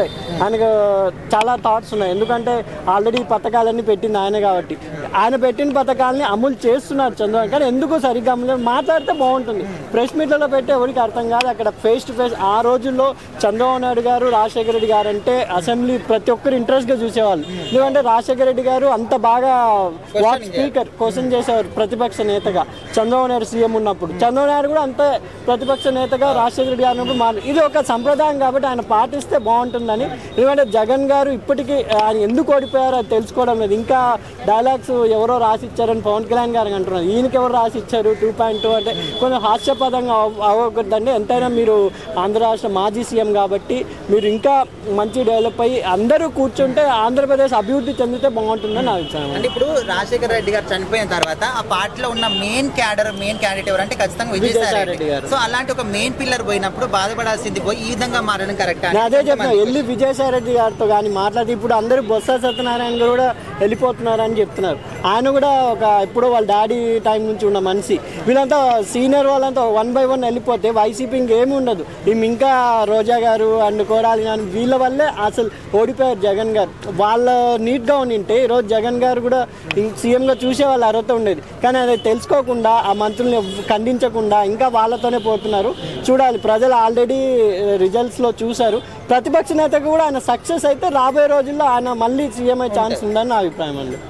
ఉంటాయి. ఆయనకు చాలా థాట్స్ ఉన్నాయి. ఎందుకంటే ఆల్రెడీ పథకాలన్నీ పెట్టింది ఆయన కాబట్టి. ఆయన పెట్టిన పథకాలని అమలు చేస్తున్నారు చంద్రబాబు. కానీ ఎందుకు సరిగ్గా అమలు మాట్లాడితే బాగుంటుంది. ప్రెస్ మీట్లలో పెట్టి ఎవరికి అర్థం కాదు. అక్కడ ఫేస్ టు ఫేస్ ఆ రోజుల్లో చంద్రబాబు నాయుడు గారు రాజశేఖర రెడ్డి గారు అంటే అసెంబ్లీ ప్రతి ఒక్కరు ఇంట్రెస్ట్గా చూసేవాళ్ళు. ఎందుకంటే రాజశేఖర రెడ్డి గారు అంత బాగా వాక్ స్పీకర్ క్వశ్చన్ చేసేవారు ప్రతిపక్ష నేతగా. చంద్రబాబు నాయుడు సీఎం ఉన్నప్పుడు. చంద్రబాబు నాయుడు కూడా అంతే ప్రతిపక్ష నేతగా రాజశేఖర రెడ్డి గారు ఉన్నప్పుడు ఇది ఒక సంప్రదాయం కాబట్టి ఆయన పాటిస్తే బాగుంటుందని ఎందుకంటే జగన్ గారు ఇప్పటికీ ఆయన ఎందుకు ఓడిపోయారో అది తెలుసుకోవడం లేదు. ఇంకా డైలాగ్స్ ఎవరో రాసి ఇచ్చారని పవన్ కళ్యాణ్ గారు అంటున్నారు. ఈయనకి ఎవరు రాసి ఇచ్చారు టూ పాయింట్ టూ అంటే కొంచెం హాస్యపదంగా అవ- అవ్వకూడదండి. ఎంతైనా మీరు ఆంధ్ర రాష్ట్ర మాజీ సీఎం కాబట్టి మీరు ఇంకా మంచి డెవలప్ అయ్యి అందరూ కూర్చుంటే ఆంధ్రప్రదేశ్ అభివృద్ధి చెందితే బాగుంటుందని నా అభిప్రాయం. అంటే ఇప్పుడు రాజశేఖర రెడ్డి గారు చనిపోయిన తర్వాత ఆ పార్టీలో ఉన్న మెయిన్ క్యాడర్ మెయిన్ క్యాండిడేట్ ఎవరంటే ఖచ్చితంగా విజయసాయి రెడ్డి గారు. సో అలాంటి ఒక మెయిన్ పిల్లర్ పోయినప్పుడు బాధపడాల్సింది పోయి ఈ విధంగా మారడం కరెక్ట్ అదే చెప్తున్నా. వెళ్ళి విజయసాయి రెడ్డి గారితో కానీ మాట్లాడి ఇప్పుడు అందరూ బొత్స సత్యనారాయణ కూడా వెళ్ళిపోతున్నారని చెప్తున్నారు. ఆయన కూడా ఒక ఇప్పుడు వాళ్ళ డాడీ టైం నుంచి ఉన్న మనిషి. వీళ్ళంతా సీనియర్ వాళ్ళంతా వన్ బై వన్ వెళ్ళిపోతే వైసీపీ ఇంకేమి ఉండదు. ఈమె ఇంకా రోజా గారు అండ్ కోడాలి కానీ వీళ్ళ వల్లే అసలు ఓడిపోయారు జగన్ గారు. వాళ్ళ నీట్గా ఉండింటే ఈరోజు జగన్ గారు కూడా సీఎంగా చూసే వాళ్ళ అర్హత ఉండేది. కానీ అది తెలుసుకోకుండా ఆ మంత్రుల్ని ఖండించకుండా ఇంకా వాళ్ళతోనే పోతున్నారు. చూడాలి ప్రజలు ఆల్రెడీ రిజల్ట్స్లో చూశారు. ప్రతిపక్ష నేతకు కూడా ఆయన సక్సెస్ అయితే రాబోయే రోజుల్లో ఆయన మళ్ళీ సీఎం అయ్యే ఛాన్స్ ఉందని నా అభిప్రాయం అండి.